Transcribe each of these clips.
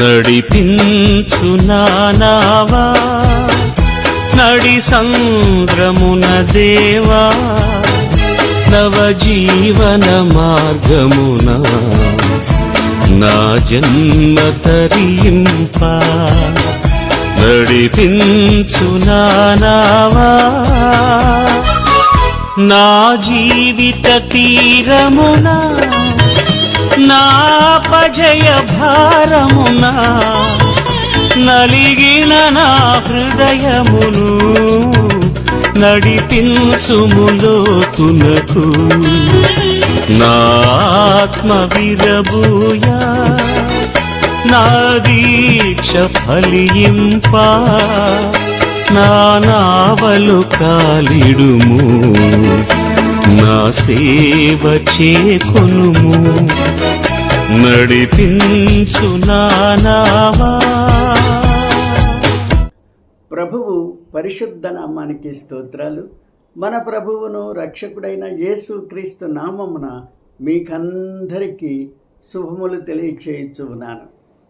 నడిపించు నానావా. నడి సంద్రమున దేవా. నవ జీవన మార్గమున. నా జన్మ తరింప. నడిపించు నానావా. నా జీవిత తీరమునా నాపజయ భారమున నలిగిన నా హృదయమును నడిపించుములోతునకు. నా ఆత్మ విరబూయా నా దీక్ష ఫలింప నా నావలు కాలిడుము. నా సేవ చేకొనుము. నడిపించు నానావా ప్రభువు పరిశుద్ధ నామానికి స్తోత్రాలు. మన ప్రభువును రక్షకుడైన యేసుక్రీస్తు నామమున మీకందరికీ శుభములు తెలియచేయచ్చు ఉన్నాను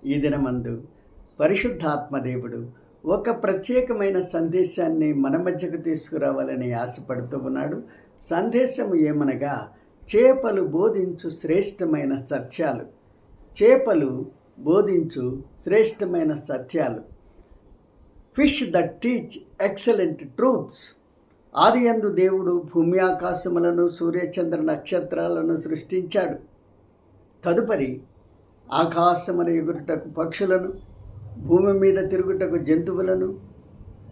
ఈ దినమందు పరిశుద్ధాత్మదేవుడు ఒక ప్రత్యేకమైన సందేశాన్ని మన మధ్యకు తీసుకురావాలని ఆశపడుతూ ఉన్నాడు. సందేశము ఏమనగా చేపలు బోధించు శ్రేష్టమైన సత్యాలు. చేపలు బోధించు శ్రేష్టమైన సత్యాలు. Fish that teach excellent truths. ఆది అందు దేవుడు భూమి ఆకాశములను సూర్యచంద్ర నక్షత్రాలను సృష్టించాడు. తదుపరి ఆకాశమున ఎగురుటకు పక్షులను భూమి మీద తిరుగుటకు జంతువులను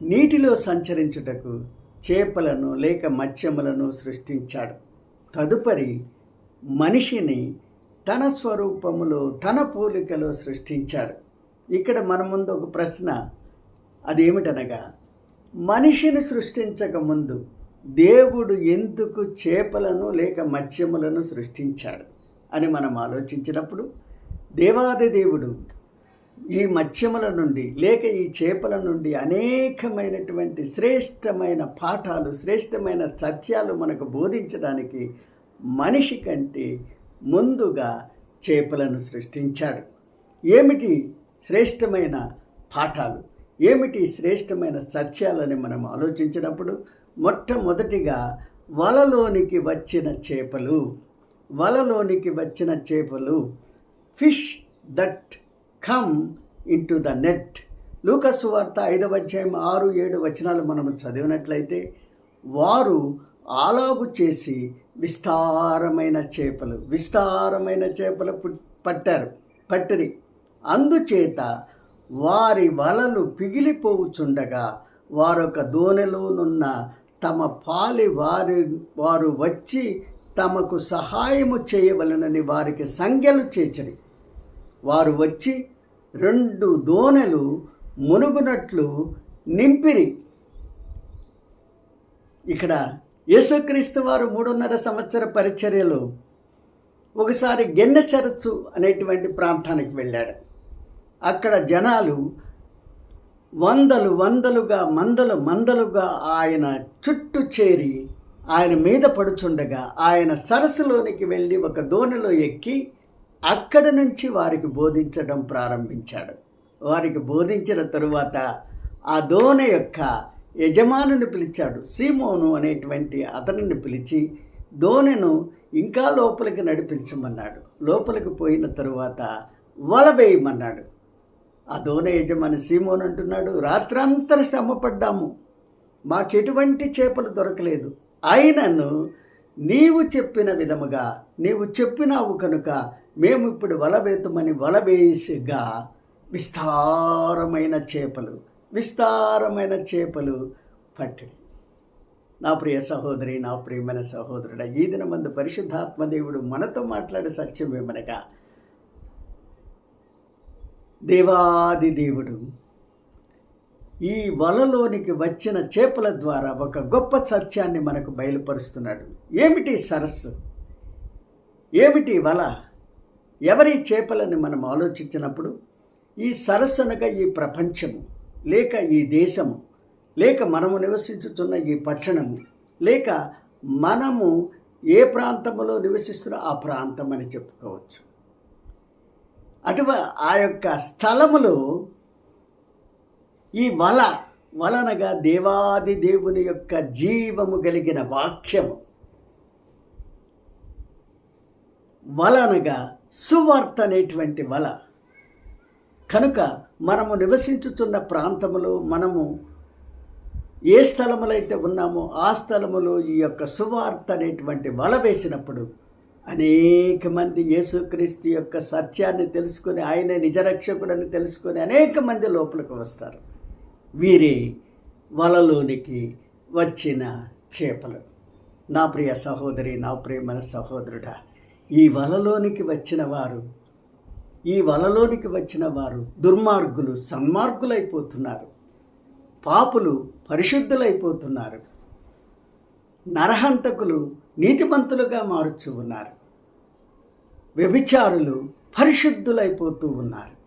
నీటిలో సంచరించుటకు చేపలను లేక మత్స్యములను సృష్టించాడు. తదుపరి మనిషిని తన స్వరూపములో తన పోలికలో సృష్టించాడు. ఇక్కడ మన ముందు ఒక ప్రశ్న. అదేమిటనగా మనిషిని సృష్టించక ముందు దేవుడు ఎందుకు చేపలను లేక మత్స్యములను సృష్టించాడు అని మనం ఆలోచించినప్పుడు దేవాది దేవుడు ఈ మత్స్యముల నుండి లేక ఈ చేపల నుండి అనేకమైనటువంటి శ్రేష్టమైన పాఠాలు శ్రేష్టమైన సత్యాలు మనకు బోధించడానికి మనిషి కంటే ముందుగా చేపలను సృష్టించాడు. ఏమిటి శ్రేష్టమైన పాఠాలు? ఏమిటి శ్రేష్టమైన సత్యాలని మనం ఆలోచించినప్పుడు? మొట్టమొదటిగా వలలోనికి వచ్చిన చేపలు. వలలోనికి వచ్చిన చేపలు fish that come into the net లూకసు వార్త ఐదవ అధ్యాయం ఆరు ఏడు వచనాలు మనం చదివినట్లయితే వారు ఆలాగు చేసి విస్తారమైన చేపలు విస్తారమైన చేపలు పట్టారు పట్టిరి. అందుచేత వారి వలలు పిగిలిపోవుచుండగా వారొక దోణెలోనున్న తమ పాలి వారి వారు వచ్చి తమకు సహాయము చేయవలనని వారికి సంఖ్యలు చేచరి. వారు వచ్చి రెండు దోనెలు మునుగునట్లు నింపిరి. ఇక్కడ యేసుక్రీస్తు వారు మూడున్నర సంవత్సర పరిచర్యలో ఒకసారి గెన్నె సరస్సు అనేటువంటి ప్రాంతానికి వెళ్ళాడు. అక్కడ జనాలు వందలు వందలుగా మందలు మందలుగా ఆయన చుట్టూ చేరి ఆయన మీద పడుచుండగా ఆయన సరస్సులోనికి వెళ్ళి ఒక దోణిలో ఎక్కి అక్కడి నుంచి వారికి బోధించడం ప్రారంభించాడు. వారికి బోధించిన తరువాత ఆ దోణ యొక్క యజమానుని పిలిచాడు. సీమోను అనేటువంటి అతనిని పిలిచి దోణెను ఇంకా లోపలికి నడిపించమన్నాడు. లోపలికి పోయిన తరువాత వల వేయమన్నాడు. ఆ దోణ యజమాని సీమోన్ అంటున్నాడు రాత్రంతా శ్రమపడ్డాము. మాకెటువంటి చేపలు దొరకలేదు. అయినను నీవు చెప్పిన విధముగా నీవు చెప్పినావు కనుక మేము ఇప్పుడు వల వేతుమని వల వేసిగా విస్తారమైన చేపలు విస్తారమైన చేపలు పట్టి నా ప్రియ సహోదరి నా ప్రియమైన సహోదరుడ ఈ దినమందు పరిశుద్ధాత్మదేవుడు మనతో మాట్లాడే సత్యం ఏమనగా దేవాది దేవుడు ఈ వలలోనికి వచ్చిన చేపల ద్వారా ఒక గొప్ప సత్యాన్ని మనకు బయలుపరుస్తున్నాడు. ఏమిటి సరస్సు? ఏమిటి వల? ఎవరి చేపలని మనం ఆలోచించినప్పుడు ఈ సరస్సు అనగా ఈ ప్రపంచము లేక ఈ దేశము లేక మనము నివసించుతున్న ఈ పట్టణము లేక మనము ఏ ప్రాంతంలో నివసిస్తున్న ఆ ప్రాంతం అని చెప్పుకోవచ్చు. అటువ ఆ యొక్క స్థలములో ఈ వల వలనగా దేవాది దేవుని యొక్క జీవము కలిగిన వాక్యము. వల అనగా సువార్త అనేటువంటి వల. కనుక మనము నివసించుతున్న ప్రాంతములో మనము ఏ స్థలములైతే ఉన్నామో ఆ స్థలములో ఈ యొక్క సువార్త అనేటువంటి వల వేసినప్పుడు అనేక మంది యేసుక్రీస్తు యొక్క సత్యాన్ని తెలుసుకొని ఆయన నిజరక్షకుడని తెలుసుకొని అనేక మంది లోపలికి వస్తారు. వీరే వలలోనికి వచ్చిన చేపలు. నా ప్రియ సహోదరి నా ప్రియమైన సహోదరుడా ఈ వలలోనికి వచ్చిన వారు ఈ వలలోనికి వచ్చిన వారు దుర్మార్గులు సన్మార్గులైపోతున్నారు. పాపులు పరిశుద్ధులైపోతున్నారు. నరహంతకులు నీతిమంతులుగా మారుచు ఉన్నారు. వ్యభిచారులు పరిశుద్ధులైపోతూ ఉన్నారు.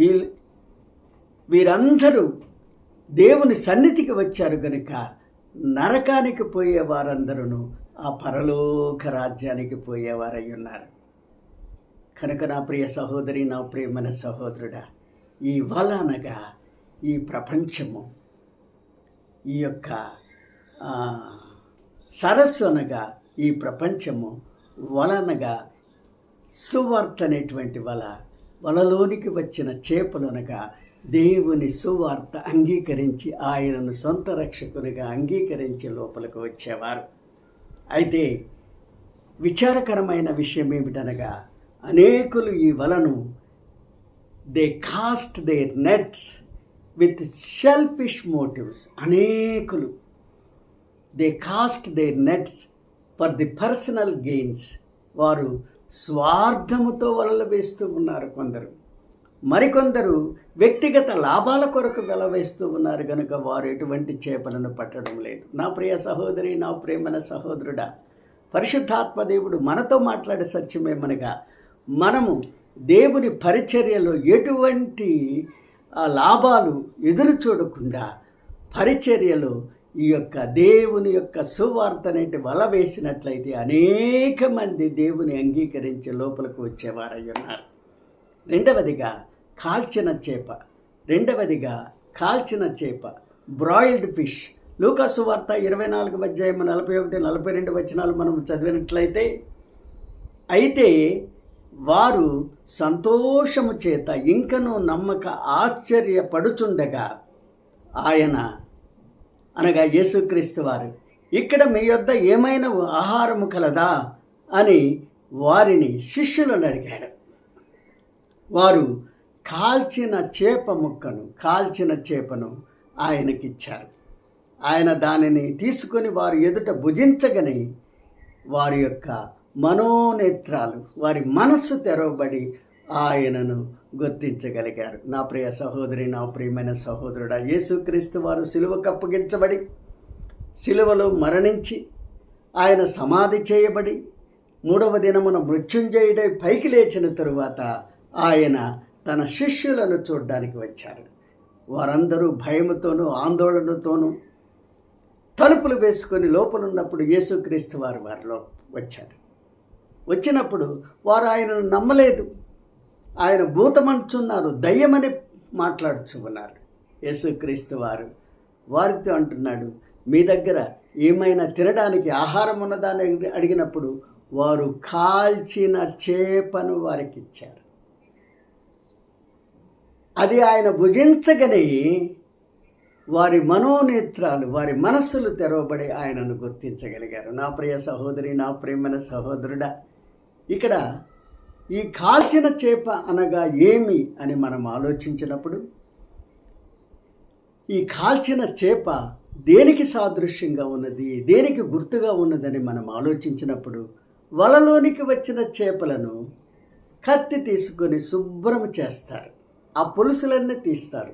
ఈ వీరందరూ దేవుని సన్నిధికి వచ్చారు గనుక నరకానికి పోయే వారందరూ ఆ పరలోక రాజ్యానికి పోయేవారై ఉన్నారు కనుక నా ప్రియ సహోదరి నా ప్రియమైన సహోదరుడా ఈ వలనగా ఈ ప్రపంచము ఈ యొక్క సరస్సు అనగా ఈ ప్రపంచము వలనగా సువార్త అనేటువంటి వల వలలోనికి వచ్చిన చేపలు అనగా దేవుని సువార్త అంగీకరించి ఆయనను సొంత రక్షకునిగా అంగీకరించి లోపలికి వచ్చేవారు. అయితే విచారకరమైన విషయం ఏమిటనగా అనేకులు ఈ వలను they cast their nets with selfish motives అనేకులు they cast their nets for the personal gains వారు స్వార్థముతో వలలు వేస్తూ ఉన్నారు కొందరు. మరికొందరు వ్యక్తిగత లాభాల కొరకు వెలవేస్తూ ఉన్నారు కనుక వారు ఎటువంటి చేపలను పట్టడం లేదు. నా ప్రియ సహోదరి నా ప్రేమన సహోదరుడా పరిశుద్ధాత్మ దేవుడు మనతో మాట్లాడే సత్యమేమనగా మనము దేవుని పరిచర్యలో ఎటువంటి లాభాలు ఎదురు చూడకుండా పరిచర్యలో ఈ యొక్క దేవుని యొక్క సువార్తనేటి వల వేసినట్లయితే అనేక మంది దేవుని అంగీకరించి లోపలికి వచ్చేవారై ఉన్నారు. రెండవదిగా కాల్చిన చేప. రెండవదిగా కాల్చిన చేప. బ్రాయిల్డ్ ఫిష్ లూకాసు వార్త ఇరవై నాలుగు అధ్యాయం నలభై ఒకటి నలభై రెండు వచనాలు మనం చదివినట్లయితే అయితే వారు సంతోషము చేత ఇంకనూ నమ్మక ఆశ్చర్యపడుచుండగా ఆయన అనగా యేసుక్రీస్తు వారు ఇక్కడ మీ యొద్ద ఏమైనా ఆహారము కలదా? అని వారిని శిష్యులను అడిగాడు. వారు కాల్చిన చేప ముక్కను కాల్చిన చేపను ఆయనకిచ్చారు. ఆయన దానిని తీసుకొని వారు ఎదుట భుజించగని వారి యొక్క మనోనేత్రాలు వారి మనస్సు తెరవబడి ఆయనను గుర్తించగలిగారు. నా ప్రియ సహోదరి నా ప్రియమైన సహోదరుడా యేసుక్రీస్తు వారు సిలువకు అప్పగించబడి సిలువలో మరణించి ఆయన సమాధి చేయబడి మూడవ దినమున మృత్యుంజయుడై పైకి లేచిన తరువాత ఆయన తన శిష్యులను చూడడానికి వచ్చారు. వారందరూ భయముతోనూ ఆందోళనతోనూ తలుపులు వేసుకొని లోపలున్నప్పుడు యేసుక్రీస్తు వారు వారిలో వచ్చారు. వచ్చినప్పుడు వారు ఆయనను నమ్మలేదు. ఆయన భూతమంటున్నారు దయ్యమని మాట్లాడుచు ఉన్నారు. యేసుక్రీస్తు వారు వారితో అంటున్నాడు మీ దగ్గర ఏమైనా తినడానికి ఆహారం ఉన్నదా అడిగినప్పుడు వారు కాల్చిన చేపను వారికి ఇచ్చారు. అది ఆయన భుజించగని వారి మనోనేత్రాలు వారి మనస్సులు తెరవబడి ఆయనను గుర్తించగలిగారు. నా ప్రియ సహోదరి నా ప్రేమైన సహోదరుడా ఇక్కడ ఈ కాల్చిన చేప అనగా ఏమి అని మనం ఆలోచించినప్పుడు ఈ కాల్చిన చేప దేనికి సాదృశ్యంగా ఉన్నది దేనికి గుర్తుగా ఉన్నదని మనం ఆలోచించినప్పుడు వలలోనికి వచ్చిన చేపలను కత్తి తీసుకొని శుభ్రం చేస్తారు. ఆ పులుసులన్నీ తీస్తారు.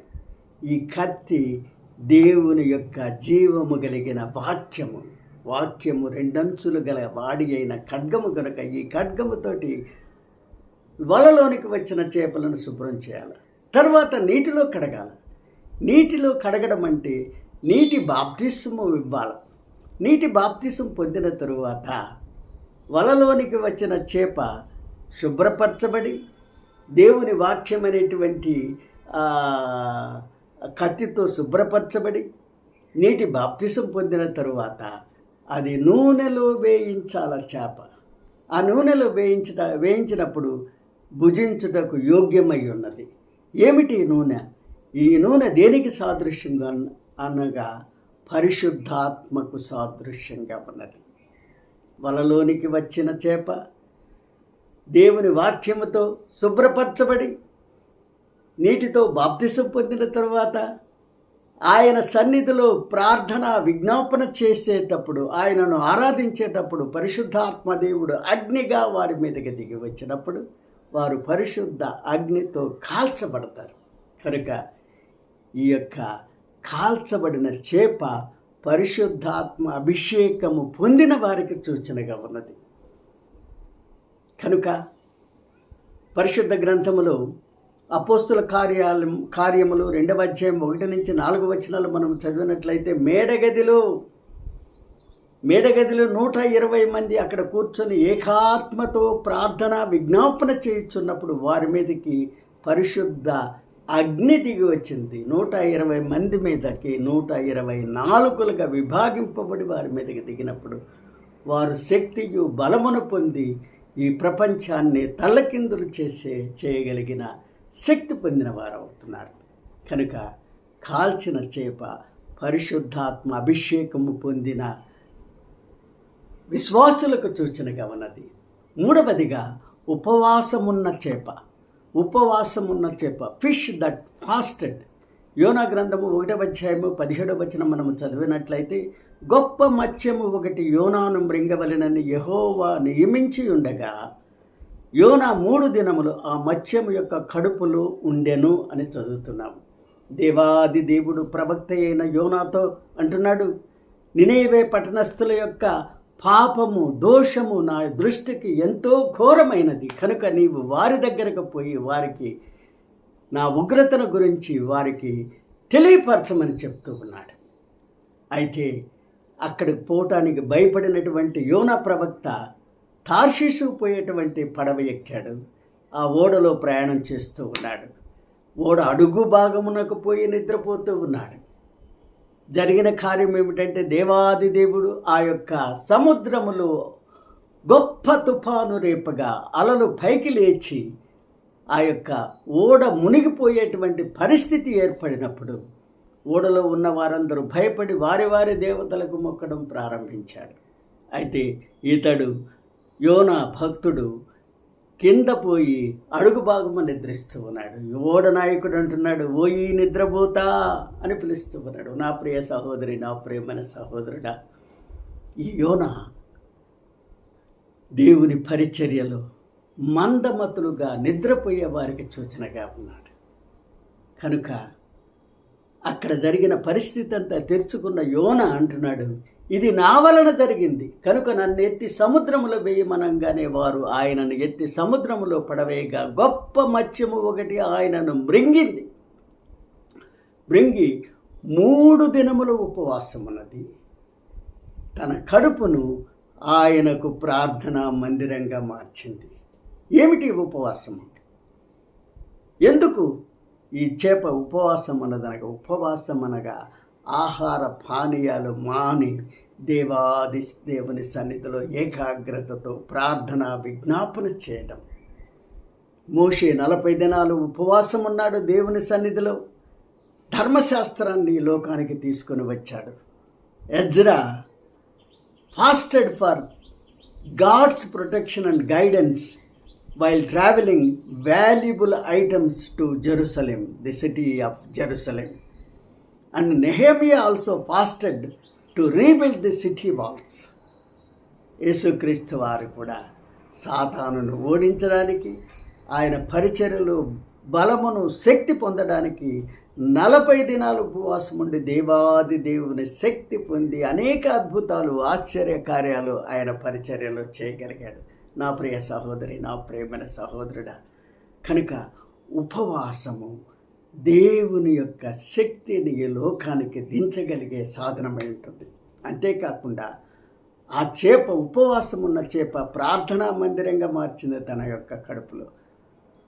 ఈ కత్తి దేవుని యొక్క జీవము కలిగిన వాక్యము. వాక్యము రెండంచులు గల వాడి అయిన ఖడ్గము కనుక ఈ ఖడ్గముతోటి వలలోనికి వచ్చిన చేపలను శుభ్రం చేయాలి. తర్వాత నీటిలో కడగాలి. నీటిలో కడగడం అంటే నీటి బాప్తిస్ము ఇవ్వాలి. నీటి బాప్తిసం పొందిన తరువాత వలలోనికి వచ్చిన చేప శుభ్రపరచబడి దేవుని వాక్యం అనేటువంటి కత్తితో శుభ్రపరచబడి నీటి బాప్తిసం పొందిన తరువాత అది నూనెలో వేయించాల చేప. ఆ నూనెలో వేయించట వేయించినప్పుడు భుజించుటకు యోగ్యమై ఉన్నది. ఏమిటి నూనె? ఈ నూనె దేనికి సాదృశ్యంగా అనగా పరిశుద్ధాత్మకు సాదృశ్యంగా ఉన్నది. వలలోనికి వచ్చిన చేప దేవుని వాక్యముతో శుభ్రపరచబడి నీటితో బాప్తిసం పొందిన తరువాత ఆయన సన్నిధిలో ప్రార్థన విజ్ఞాపన చేసేటప్పుడు ఆయనను ఆరాధించేటప్పుడు పరిశుద్ధాత్మ దేవుడు అగ్నిగా వారి మీదకి దిగి వచ్చినప్పుడు వారు పరిశుద్ధ అగ్నితో కాల్చబడతారు. కనుక ఈ యొక్క కాల్చబడిన చేప పరిశుద్ధాత్మ అభిషేకము పొందిన వారికి సూచనగా ఉన్నది. కనుక పరిశుద్ధ గ్రంథములో అపోస్తుల కార్యాలయం కార్యములు రెండవ అధ్యాయం ఒకటి నుంచి నాలుగు వచనాలు మనం చదివినట్లయితే మేడగదిలో మేడగదిలో నూట ఇరవై మంది అక్కడ కూర్చొని ఏకాత్మతో ప్రార్థన విజ్ఞాపన చేయుచున్నప్పుడు వారి మీదకి పరిశుద్ధ అగ్ని దిగి వచ్చింది. నూట ఇరవై మంది మీదకి నూట ఇరవై నాలుగులుగా విభాగింపబడి వారి మీదకి దిగినప్పుడు వారు శక్తియు బలమును పొంది ఈ ప్రపంచాన్ని తల్లకిందులు చేసే చేయగలిగిన శక్తి పొందిన వారు అవుతున్నారు కనుక కాల్చిన చేప పరిశుద్ధాత్మ అభిషేకము పొందిన విశ్వాసులకు సూచనగా ఉన్నది మూడవదిగా ఉపవాసమున్న చేప. ఉపవాసమున్న చేప ఫిష్ దట్ ఫాస్టెడ్. యోనా గ్రంథము ఒకటవ అధ్యాయము పదిహేడవ వచనం మనము చదివినట్లయితే గొప్ప మత్స్యము ఒకటి యోనాను మృంగవలెనని యహోవా నియమించి ఉండగా యోనా మూడు దినములు ఆ మత్స్యము యొక్క కడుపులో ఉండెను అని చదువుతున్నాము. దేవాది దేవుడు ప్రవక్త అయిన యోనాతో అంటున్నాడు నినేవే పట్టణస్థుల యొక్క పాపము దోషము నా దృష్టికి ఎంతో ఘోరమైనది. కనుక నీవు వారి దగ్గరకు పోయి వారికి నా ఉగ్రతను గురించి వారికి తెలియపరచమని చెప్తూ ఉన్నాడు. అయితే అక్కడికి పోవటానికి భయపడినటువంటి యోన ప్రవక్త తార్షీసు పోయేటువంటి పడవ ఎక్కాడు. ఆ ఓడలో ప్రయాణం చేస్తూ ఉన్నాడు. ఓడ అడుగు భాగమునకు పోయి నిద్రపోతూ ఉన్నాడు. జరిగిన కార్యం ఏమిటంటే దేవాది దేవుడు ఆ యొక్క సముద్రములో గొప్ప తుఫాను రేపగా అలలు పైకి లేచి ఆ యొక్క ఓడ మునిగిపోయేటువంటి పరిస్థితి ఏర్పడినప్పుడు ఓడలో ఉన్న వారందరూ భయపడి వారి వారి దేవతలకు మొక్కడం ప్రారంభించాడు. అయితే ఇతడు యోన భక్తుడు కింద పోయి అడుగు భాగము నిద్రిస్తూ ఉన్నాడు. ఓడ నాయకుడు అంటున్నాడు ఓ ఈ నిద్రపోతా అని పిలుస్తూ ఉన్నాడు. నా ప్రియ సహోదరి నా ప్రియమైన సహోదరుడా ఈ యోన దేవుని పరిచర్యలో మందమతులుగా నిద్రపోయే వారికి సూచనగా ఉన్నాడు. కనుక అక్కడ జరిగిన పరిస్థితి అంతా తెరుచుకున్న యోన అంటున్నాడు ఇది నా వలన జరిగింది. కనుక నన్ను ఎత్తి సముద్రములో వేయమనంగానే వారు ఆయనను ఎత్తి సముద్రములో పడవేయగా గొప్ప మత్స్యము ఒకటి ఆయనను మృంగింది. మృంగి మూడు దినముల ఉపవాసం ఉన్నది తన కడుపును ఆయనకు ప్రార్థనా మందిరంగా మార్చింది. ఏమిటి ఉపవాసం? ఎందుకు ఈ చేప ఉపవాసం అన్నదనగా ఉపవాసం అనగా ఆహార పానీయాలు మాని దేవాది దేవుని సన్నిధిలో ఏకాగ్రతతో ప్రార్థన విజ్ఞాపన చేయడం మోషే నలభై దినాలు ఉపవాసం ఉన్నాడు దేవుని సన్నిధిలో. ధర్మశాస్త్రాన్ని ఈ లోకానికి తీసుకొని వచ్చాడు. Ezra fasted for God's protection and guidance while travelling valuable items to Jerusalem the city of Jerusalem and Nehemiah also fasted to rebuild the city walls యేసుక్రీస్తు వారు కూడా సాతానును ఓడించడానికి ఆయన పరిచర్యలు బలమును శక్తి పొందడానికి నలభై దినాలు ఉపవాసం ఉండి దేవాది దేవుని శక్తి పొంది అనేక అద్భుతాలు ఆశ్చర్య కార్యాలు ఆయన పరిచర్యలో చేయగలిగాడు. నా ప్రియ సహోదరి నా ప్రియమైన సహోదరుడా కనుక ఉపవాసము దేవుని యొక్క శక్తిని ఈ లోకానికి దించగలిగే సాధనమై ఉంటుంది. అంతేకాకుండా ఆ చేప ఉపవాసం ఉన్న చేప ప్రార్థనా మందిరంగా మార్చింది తన యొక్క కడుపులో.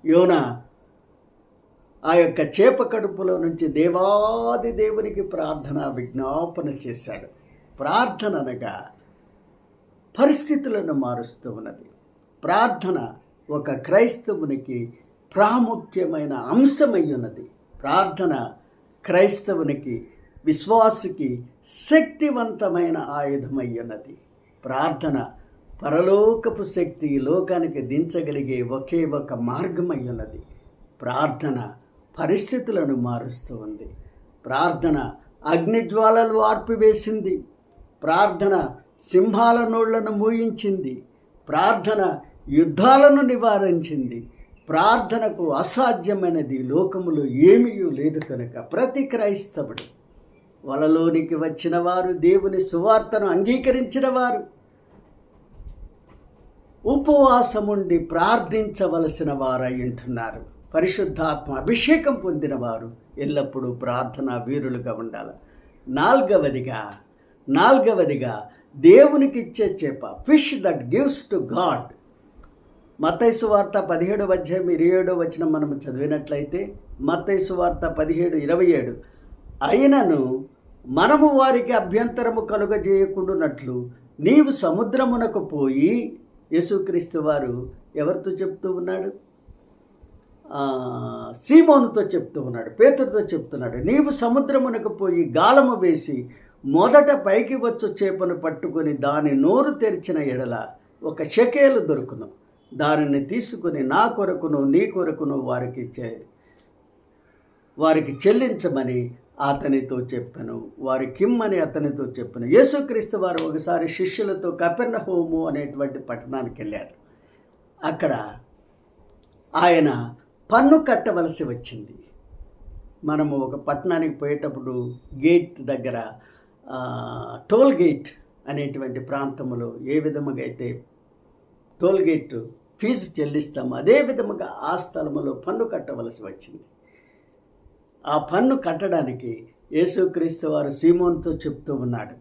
యోన ఆ యొక్క చేప కడుపులో నుంచి దేవాది దేవునికి ప్రార్థన విజ్ఞాపన చేశాడు. ప్రార్థన అనగా పరిస్థితులను మారుస్తూ ఉన్నది. ప్రార్థన ఒక క్రైస్తవునికి ప్రాముఖ్యమైన అంశమై ఉన్నది ప్రార్థన క్రైస్తవునికి విశ్వాసికి శక్తివంతమైన ఆయుధమై ఉన్నది ప్రార్థన పరలోకపు శక్తి లోకానికి దించగలిగే ఒకే ఒక మార్గమై ఉన్నది ప్రార్థన పరిస్థితులను మారుస్తూ ఉంది. ప్రార్థన అగ్నిజ్వాలలు ఆర్పివేసింది. ప్రార్థన సింహాల నోళ్ళను మూయించింది. ప్రార్థన యుద్ధాలను నివారించింది. ప్రార్థనకు అసాధ్యమైనది లోకములో ఏమీ లేదు కనుక ప్రతి క్రైస్తవుడు వలలోనికి వచ్చిన వారు దేవుని సువార్తను అంగీకరించిన వారు ఉపవాసముండి ప్రార్థించవలసిన వారై పరిశుద్ధాత్మ అభిషేకం పొందిన వారు ఎల్లప్పుడూ ప్రార్థనా వీరులుగా ఉండాలి. నాల్గవదిగా నాల్గవదిగా దేవునికి ఇచ్చే చేప fish that gives to God. మత్తైసు వార్త పదిహేడు అధ్యాయం ఇరవై ఏడో వచ్చిన మనం చదివినట్లయితే మత్తైసు వార్త పదిహేడు ఇరవై ఏడు. అయినను మనము వారికి అభ్యంతరము కలుగజేయకుండానట్లు నీవు సముద్రమునకు పోయి యేసుక్రీస్తు వారు ఎవరితో చెప్తూ ఉన్నాడు? సీమోనుతో చెప్తూ ఉన్నాడు పేతుడితో చెప్తున్నాడు. నీవు సముద్రమునకు పోయి గాలము వేసి మొదట పైకి వచ్చు చేపను పట్టుకొని దాని నోరు తెరిచిన ఎడల ఒక షకేలు దొరుకును. దానిని తీసుకుని నా కొరకును నీ కొరకును వారికి చే వారికి చెల్లించమని అతనితో చెప్పాను. వారి కిమ్మని అతనితో చెప్పాను. యేసుక్రీస్తు వారు ఒకసారి శిష్యులతో కపెర్ణ హోము అనేటువంటి పట్టణానికి వెళ్ళారు. అక్కడ ఆయన పన్ను కట్టవలసి వచ్చింది. మనము ఒక పట్టణానికి పోయేటప్పుడు గేట్ దగ్గర టోల్ గేట్ అనేటువంటి ప్రాంతంలో ఏ విధముగా అయితే టోల్ గేట్ ఫీజు చెల్లిస్తాం. అదే విధముగా ఆ స్థలములో పన్ను కట్టవలసి వచ్చింది. ఆ పన్ను కట్టడానికి యేసుక్రీస్తు వారు సీమోన్తో చెప్తూ ఉన్నాడు.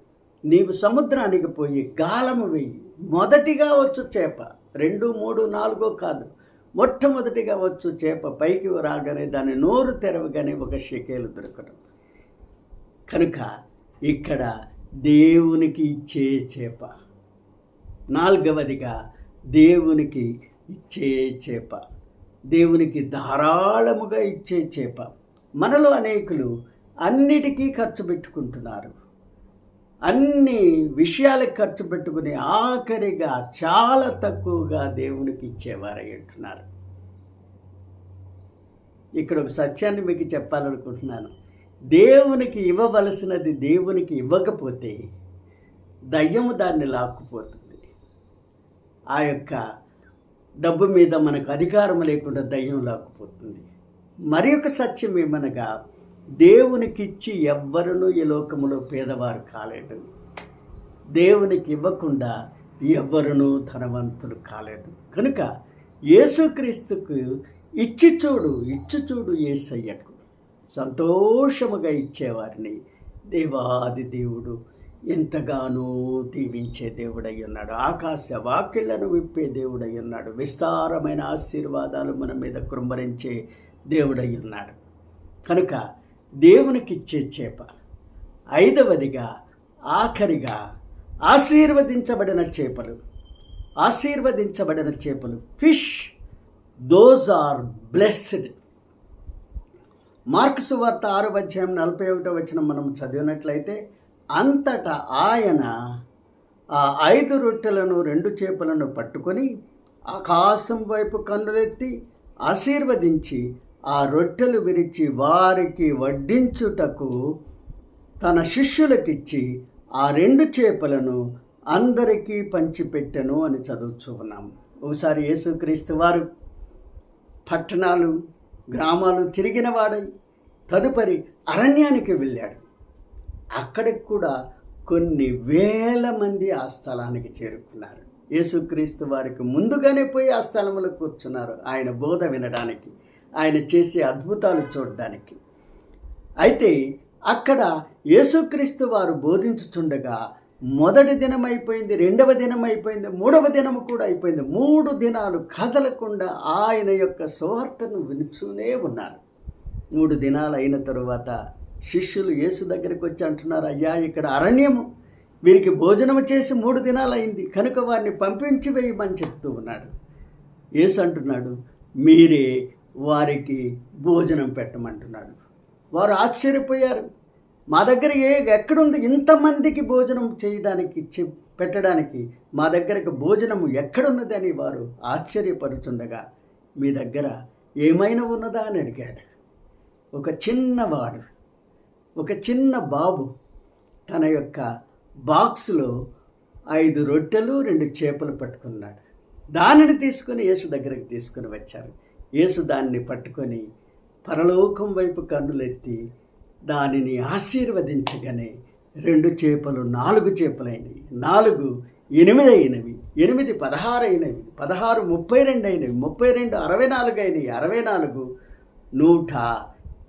నీవు సముద్రానికి పోయి గాలము వెయ్యి మొదటిగా వచ్చు చేప. రెండు మూడు నాలుగో కాదు. మొట్టమొదటిగా వచ్చు చేప. పైకి రాగానే దాని నోరు తెరవగానే ఒక షకేలు దొరకడం కనుక ఇక్కడ దేవునికి ఇచ్చే చేప. నాలుగవదిగా దేవునికి ఇచ్చే చేప. దేవునికి ధారాళముగా ఇచ్చే చేప. మనలో అనేకులు అన్నిటికీ ఖర్చు పెట్టుకుంటున్నారు. అన్ని విషయాలకు ఖర్చు పెట్టుకుని ఆఖరిగా చాలా తక్కువగా దేవునికి ఇచ్చేవారై ఉంటున్నారు ఇక్కడ ఒక సత్యాన్ని మీకు చెప్పాలనుకుంటున్నాను. దేవునికి ఇవ్వవలసినది దేవునికి ఇవ్వకపోతే దయ్యము దాన్ని లాక్కుపోతుంది. ఆ యొక్క డబ్బు మీద మనకు అధికారం లేకుండా దయ్యం లేకపోతుంది మరి ఒక సత్యం ఏమనగా దేవునికిచ్చి ఎవ్వరునూ ఈ లోకములో పేదవారు కాలేదు. దేవునికి ఇవ్వకుండా ఎవ్వరునూ ధనవంతులు కాలేదు. కనుక యేసుక్రీస్తుకు ఇచ్చి చూడు ఇచ్చి చూడు ఏసయ్యకు సంతోషముగా ఇచ్చేవారిని దేవాది దేవుడు ఎంతగానో దీవించే దేవుడై ఉన్నాడు. ఆకాశ వాక్యలను విప్పే దేవుడై ఉన్నాడు. విస్తారమైన ఆశీర్వాదాలు మన మీద కృంభరించే దేవుడై ఉన్నాడు. కనుక దేవునికిచ్చే చేప ఐదవదిగా ఆఖరిగా ఆశీర్వదించబడిన చేపలు. ఆశీర్వదించబడిన చేపలు. Fish those are blessed. Marks వార్త ఆరు అధ్యాయం నలభై ఒకటో వచ్చిన మనం చదివినట్లయితే అంతటా ఆయన ఆ ఐదు రొట్టెలను రెండు చేపలను పట్టుకొని ఆకాశం వైపు కన్నులెత్తి ఆశీర్వదించి ఆ రొట్టెలు విరిచి వారికి వడ్డించుటకు తన శిష్యులకిచ్చి ఆ రెండు చేపలను అందరికీ పంచిపెట్టెను అని చదువుతూ ఉన్నాం. ఒకసారి యేసుక్రీస్తు వారు పట్టణాలు గ్రామాలు తిరిగిన వాడై తదుపరి అరణ్యానికి వెళ్ళాడు. అక్కడికి కూడా కొన్ని వేల మంది ఆ స్థలానికి చేరుకున్నారు. యేసుక్రీస్తు వారికి ముందుగానే పోయి ఆ స్థలంలో కూర్చున్నారు ఆయన బోధ వినడానికి ఆయన చేసే అద్భుతాలు చూడడానికి. అయితే అక్కడ యేసుక్రీస్తు వారు బోధించుచుండగా మొదటి దినం అయిపోయింది రెండవ దినం అయిపోయింది మూడవ దినం కూడా అయిపోయింది. మూడు దినాలు కదలకుండా ఆయన యొక్క సువార్తను వినుచూనే ఉన్నారు. మూడు దినాలు అయిన తరువాత శిష్యులు యేసు దగ్గరికి వచ్చి అంటున్నారు అయ్యా ఇక్కడ అరణ్యము. వీరికి భోజనం చేసి మూడు దినాలు అయింది కనుక వారిని పంపించి వేయమని చెప్తూ ఉన్నాడు. యేసు అంటున్నాడు మీరే వారికి భోజనం పెట్టమంటున్నాడు. వారు ఆశ్చర్యపోయారు. మా దగ్గర ఏ ఎక్కడుంది? ఇంతమందికి భోజనం చేయడానికి చె- పెట్టడానికి మా దగ్గరకు భోజనము అని వారు ఆశ్చర్యపరుచుండగా మీ దగ్గర ఏమైనా ఉన్నదా? అని అడిగాడు. ఒక చిన్నవాడు ఒక చిన్న బాబు తన యొక్క బాక్స్లో ఐదు రొట్టెలు రెండు చేపలు పట్టుకున్నాడు. దానిని తీసుకొని యేసు దగ్గరికి తీసుకొని వచ్చారు. యేసు దాన్ని పట్టుకొని పరలోకం వైపు కన్నులెత్తి దానిని ఆశీర్వదించగానే రెండు చేపలు నాలుగు చేపలైనవి. నాలుగు ఎనిమిది అయినవి ఎనిమిది పదహారు అయినవి పదహారు ముప్పై రెండు అయినవి ముప్పై రెండు అరవై నాలుగు అయినవి అరవై నాలుగు నూట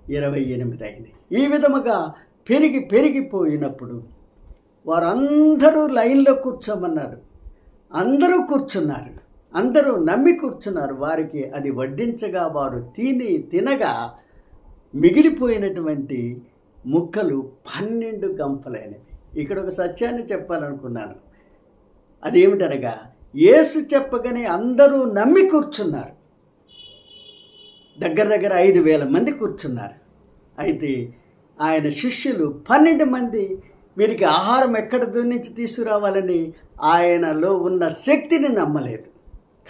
ఇరవై ఎనిమిది అయినవి ఈ విధముగా పెరిగి పెరిగిపోయినప్పుడు వారందరూ లైన్లో కూర్చోమన్నారు. అందరూ కూర్చున్నారు. అందరూ నమ్మి కూర్చున్నారు. వారికి అది వడ్డించగా వారు తిని తినగా మిగిలిపోయినటువంటి ముక్కలు పన్నెండు గంపలైనవి. ఇక్కడ ఒక సత్యాన్ని చెప్పాలనుకున్నాను. అదేమిటనగా యేసు చెప్పగానే అందరూ నమ్మి కూర్చున్నారు. దగ్గర దగ్గర ఐదు వేల మంది కూర్చున్నారు. అయితే ఆయన శిష్యులు పన్నెండు మంది వీరికి ఆహారం ఎక్కడ నుంచి తీసుకురావాలని ఆయనలో ఉన్న శక్తిని నమ్మలేదు.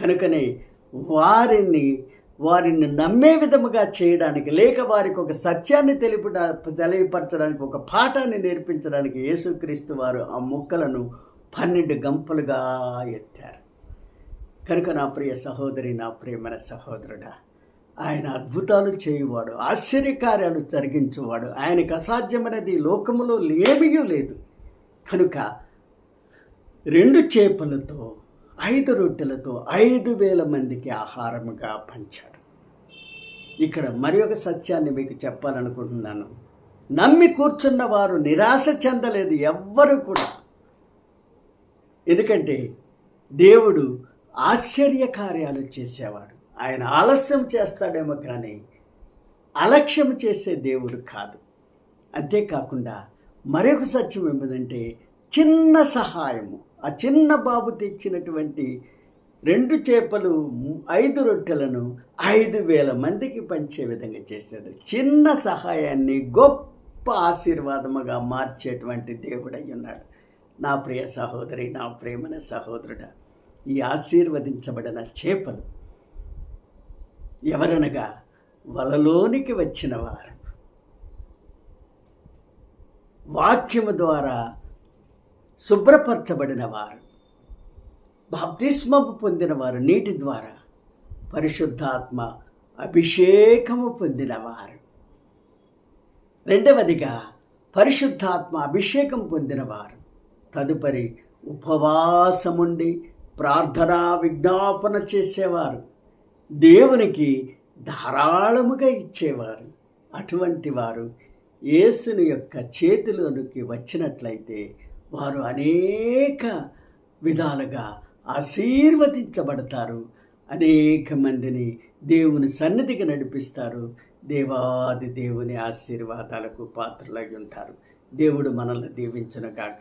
కనుకనే వారిని వారిని నమ్మే విధముగా చేయడానికి లేక వారికి ఒక సత్యాన్ని తెలిపడ తెలియపరచడానికి ఒక పాఠాన్ని నేర్పించడానికి యేసుక్రీస్తు వారు ఆ ముక్కలను పన్నెండు గంపలుగా ఎత్తారు. కనుక నా ప్రియ సహోదరి నా ప్రియమైన సహోదరుడా ఆయన అద్భుతాలు చేయువాడు ఆశ్చర్యకార్యాలు జరిగించువాడు. ఆయనకు అసాధ్యమైనది లోకములో ఏమీ లేదు. కనుక రెండు చేపలతో ఐదు రొట్టెలతో ఐదు వేల మందికి ఆహారముగా పంచాడు. ఇక్కడ మరి ఒక సత్యాన్ని మీకు చెప్పాలనుకుంటున్నాను. నమ్మి కూర్చున్న వారు నిరాశ చెందలేదు ఎవ్వరు కూడా. ఎందుకంటే దేవుడు ఆశ్చర్య కార్యాలు చేసేవాడు. ఆయన ఆలస్యం చేస్తాడేమో కానీ అలక్ష్యం చేసే దేవుడు కాదు. అంతేకాకుండా మరొక సత్యం ఏమిటంటే చిన్న సహాయము. ఆ చిన్న బాబు తెచ్చినటువంటి రెండు చేపలు ఐదు రొట్టెలను ఐదు వేల మందికి పంచే విధంగా చేశాడు. చిన్న సహాయాన్ని గొప్ప ఆశీర్వాదముగా మార్చేటువంటి దేవుడై ఉన్నాడు. నా ప్రియ సహోదరి నా ప్రేమన సహోదరుడ ఈ ఆశీర్వదించబడిన చేపలు ఎవరనగా వలలోనికి వచ్చిన వారు వాక్యము ద్వారా శుభ్రపరచబడిన వారు బాప్తిస్మము పొందిన వారు నీటి ద్వారా. పరిశుద్ధాత్మ అభిషేకము పొందినవారు. రెండవదిగా పరిశుద్ధాత్మ అభిషేకం పొందినవారు. తదుపరి ఉపవాసముండి ప్రార్థనా విజ్ఞాపన చేసేవారు. దేవునికి ధారాళముగా ఇచ్చేవారు. అటువంటి వారు యేసుని యొక్క చేతిలోనికి వచ్చినట్లయితే వారు అనేక విధాలుగా ఆశీర్వదించబడతారు. అనేక మందిని దేవుని సన్నిధికి నడిపిస్తారు. దేవాది దేవుని ఆశీర్వాదాలకు పాత్రలై ఉంటారు. దేవుడు మనల్ని దీవించను కాక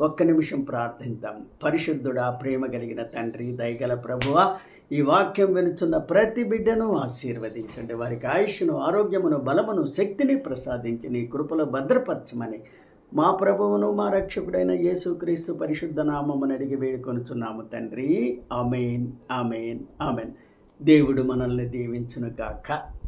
ఒక్క నిమిషం ప్రార్థిద్దాం. పరిశుద్ధుడా ప్రేమ కలిగిన తండ్రి దయగల ప్రభువా ఈ వాక్యం వినుచున్న ప్రతి బిడ్డను ఆశీర్వదించండి. వారికి ఆయుష్ను ఆరోగ్యమును బలమును శక్తిని ప్రసాదించి నీ కృపలో భద్రపరచమని మా ప్రభువును మా రక్షకుడైన యేసుక్రీస్తు పరిశుద్ధ నామమును అడిగి వేడుకొనుచున్నాము తండ్రి. ఆమెన్ ఆమెన్ ఆమెన్. దేవుడు మనల్ని దీవించును గాక